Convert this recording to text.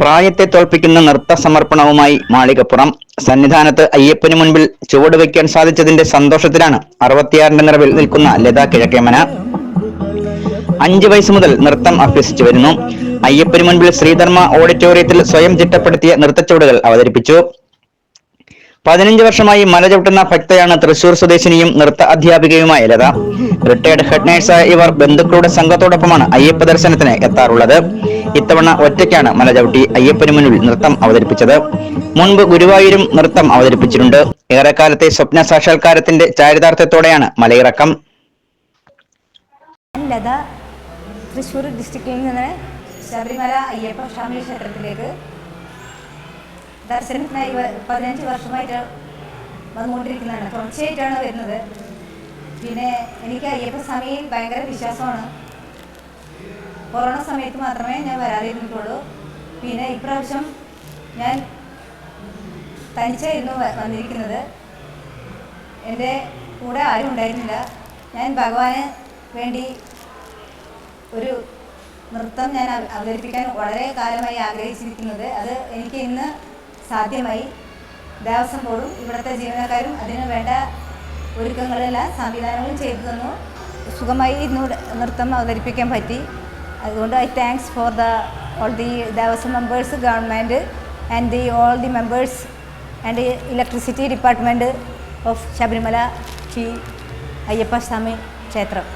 പ്രായത്തെ തോൽപ്പിക്കുന്ന നൃത്ത സമർപ്പണവുമായി മാളികപ്പുറം. സന്നിധാനത്ത് അയ്യപ്പന് മുൻപിൽ ചുവട് ചുവടുവെക്കാൻ സാധിച്ചതിന്റെ സന്തോഷത്തിലാണ് അറുപത്തിയാറിന്റെ നിറവിൽ നിൽക്കുന്ന ലത കിഴക്കേമന. അഞ്ചു വയസ്സ് മുതൽ നൃത്തം അഭ്യസിച്ചു വരുന്നു. അയ്യപ്പന് മുൻപിൽ ശ്രീധർമ്മ ഓഡിറ്റോറിയത്തിൽ സ്വയം ചിട്ടപ്പെടുത്തിയ നൃത്തച്ചുവടുകൾ അവതരിപ്പിച്ചു. പതിനഞ്ച് വർഷമായി മല ചവിട്ടുന്ന ഭക്തയാണ് തൃശൂർ സ്വദേശിനിയും നൃത്ത അധ്യാപികയുമായ ലത. റിട്ടയർഡ് ഹെഡ് നേഴ്സായ ഇവർ ബന്ധുക്കളുടെ സംഘത്തോടൊപ്പമാണ് അയ്യപ്പ ദർശനത്തിന് എത്താറുള്ളത്. ഇത്തവണ ഒറ്റയ്ക്കാണ് മല ചവിട്ടി അയ്യപ്പന് മുന്നിൽ നൃത്തം അവതരിപ്പിച്ചത്. മുൻപ് ഗുരുവായൂരും നൃത്തം അവതരിപ്പിച്ചിട്ടുണ്ട്. ഏറെക്കാലത്തെ സ്വപ്ന സാക്ഷാത്കാരത്തിന്റെ ചാരിതാർത്ഥ്യത്തോടെയാണ് മലയിറക്കം. തൃശൂർ ഡിസ്ട്രിക്റ്റിൽ നിന്ന് ശബരിമല അയ്യപ്പ സ്വാമി ക്ഷേത്രത്തിലേക്ക് ദർശനത്തിനായി പതിനഞ്ച് വർഷമായിട്ട് വന്നുകൊണ്ടിരിക്കുന്നതാണ് തുടർച്ചയായിട്ടാണ് വരുന്നത്. പിന്നെ എനിക്ക് അയ്യപ്പ സ്വാമിയിൽ ഭയങ്കര വിശ്വാസമാണ്. കൊറോണ സമയത്ത് മാത്രമേ ഞാൻ വരാതിരുന്നിട്ടുള്ളൂ. പിന്നെ ഇപ്രാവശ്യം ഞാൻ തനിച്ചായിരുന്നു വന്നിരിക്കുന്നത്. എന്റെ കൂടെ ആരും ഉണ്ടായിരുന്നില്ല. ഞാൻ ഭഗവാന് വേണ്ടി ഒരു നൃത്തം ഞാൻ അവതരിപ്പിക്കാൻ വളരെ കാലമായി ആഗ്രഹിച്ചിരിക്കുന്നത്. അത് എനിക്ക് ഇന്ന് സാധ്യമായി. ദേവസ്വം ബോർഡും ഇവിടുത്തെ ജീവനക്കാരും അതിന് വേണ്ട ഒരുക്കങ്ങളെല്ലാം സംവിധാനങ്ങളും ചെയ്തു തന്നു. സുഖമായി നൃത്തം അവതരിപ്പിക്കാൻ പറ്റി. അതുകൊണ്ട് I thanks for the all the Devaswom members government and the all the members and electricity department of Sabarimala Sri Ayyappa Swami ക്ഷേത്രം.